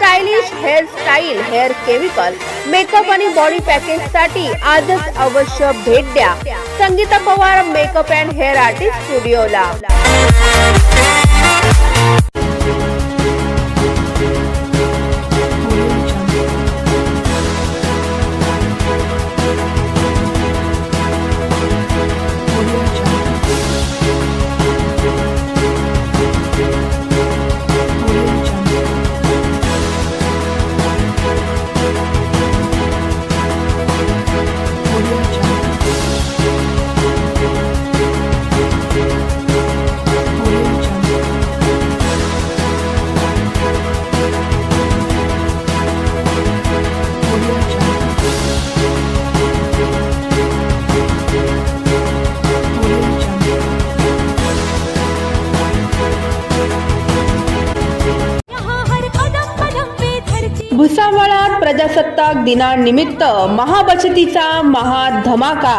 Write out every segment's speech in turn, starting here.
stylish hair style hair chemical makeup आणि body पॅकेजसाठी आजच अवश्य भेट द्या. Sangita Pawar makeup and hair artist स्टुडिओला. प्रजासत्ताक दिनानिमित्त महाबचतीचा महाधमाका.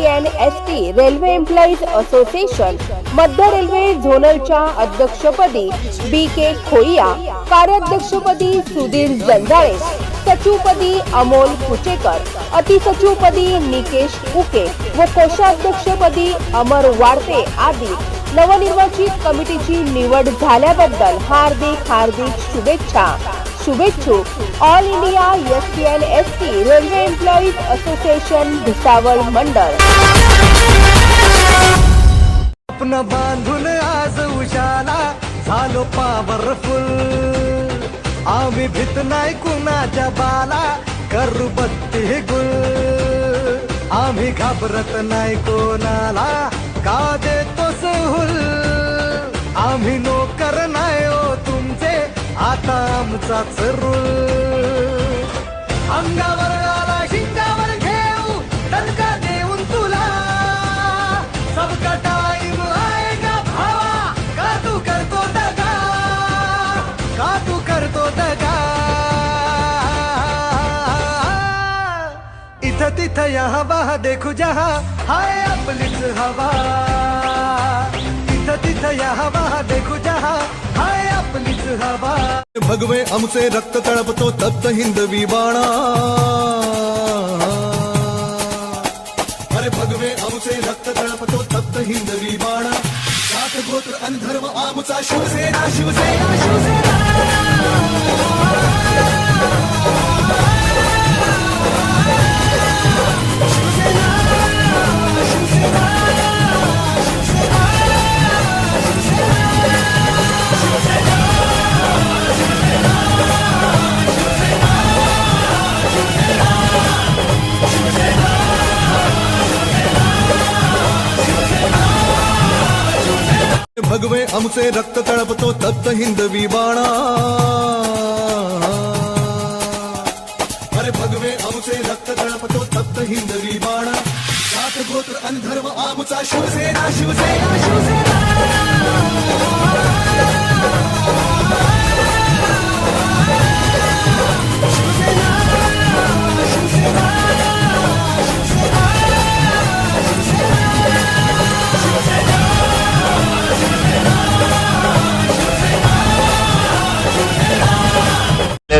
S T and S T railway employees association मध्य रेल्वे झोनलच्या अध्यक्षपदी बी के खोईया कार्याध्यक्षपदी सुधीर जंजाळे सचिवपदी अमोल कुचेकर अतिसचिवपदी निकेश कुके व कोषाध्यक्षपदी अमर वाडते आदी नवनिर्वाचित कमिटीची निवड झाल्याबद्दल हार्दिक हार्दिक शुभेच्छा. शुभेच्छुक all India S T N S T railway employees association Bhusawal मंडळ स्वप्न बांधून आज उशाला झालो पावरफुल आम्ही भीत नाही कुणाच्या बाला करू बत्ती गुल. आम्ही घाबरत नाही कोणाला का देतो सहुल. आम्ही आता आमचा रूल अंगावर आला शिंगावर घेऊ दणका देऊन तुला. सबका टाइम आएगा भावा? का तू करतो दगा? का तू करतो दगा? इथं तिथं या हवा देखू जहा हाय आपलीच हवा. इथं तिथं या हवा देखू जहा हाय आपलीच हवा. भगवे आमचे रक्त तळपतो तप्त हिंदवी बाणा. अरे भगवे आमचे रक्त तळपतो तप्त हिंदवी बाणा. जात गोत्र आणि धर्म आमचा शिवसेना शिवसेना शिवसेना. भगवे आमचे रक्त तळपतो तप्त हिंदवी बाणा. अरे भगवे आमचे रक्त तळपतो तप्त हिंदवी बाणा. जात गोत्र अंधर्व धर्म आमचा शिवसेना शिवसेना शिवसेना.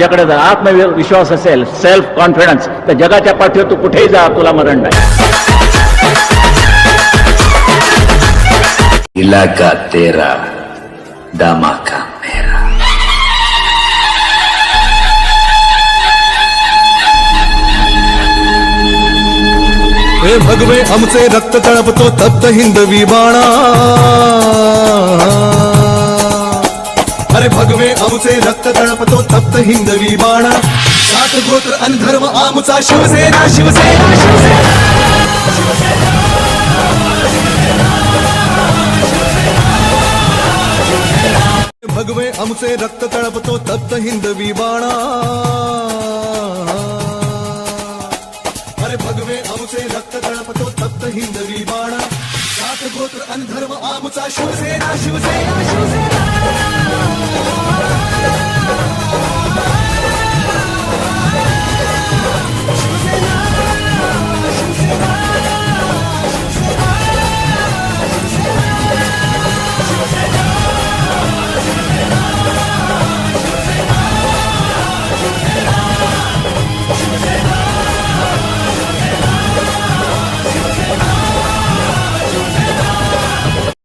तुझ्याकडे जर आत्मविश्वास असेल सेल्फ कॉन्फिडन्स तर जगाच्या पाठीवर तू कुठेही जा तुला मरण नाही. इलाका तेरा धमाका मेरा. हे भगवे आमचे रक्त तळपतो तप्त हिंदवी बाणा अरे भगवे आमचे रक्त तळपतो तप्त हिंदवी बाणा. सात गोत्र आणि धर्म आमचा शिवसेना शिवसेना शिवसेना. भगवे आमचे रक्त तळपतो तप्त हिंदवी बाणा. अरे भगवे आमचे रक्त तळपतो तप्त हिंदवी बाणा. सात गोत्र आणि धर्म आमचा शिवसेना शिवसेना शिवसेना.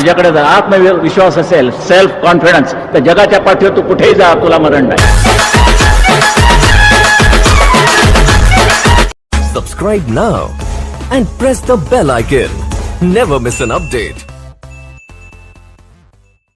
तुझ्याकडे जर आत्मविश्वास असेल सेल्फ कॉन्फिडन्स तर जगाच्या पाठीवर तू कुठेही जा तुला मरण नाही. Subscribe now and press the bell icon never miss an update